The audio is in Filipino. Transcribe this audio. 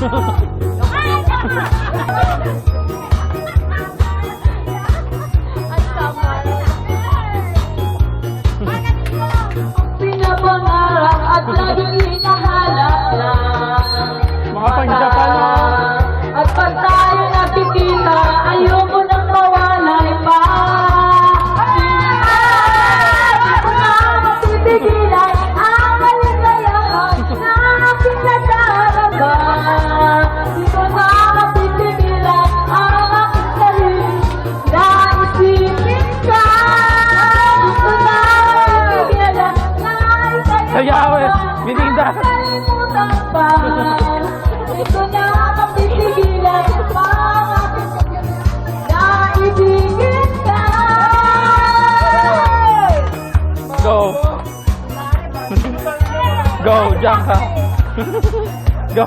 Ay, Yawe! Eh. Bininda! Nakalimutan pa Ito na ang pipigilan pa Naibigin ka Go! Go, Jaka! Go!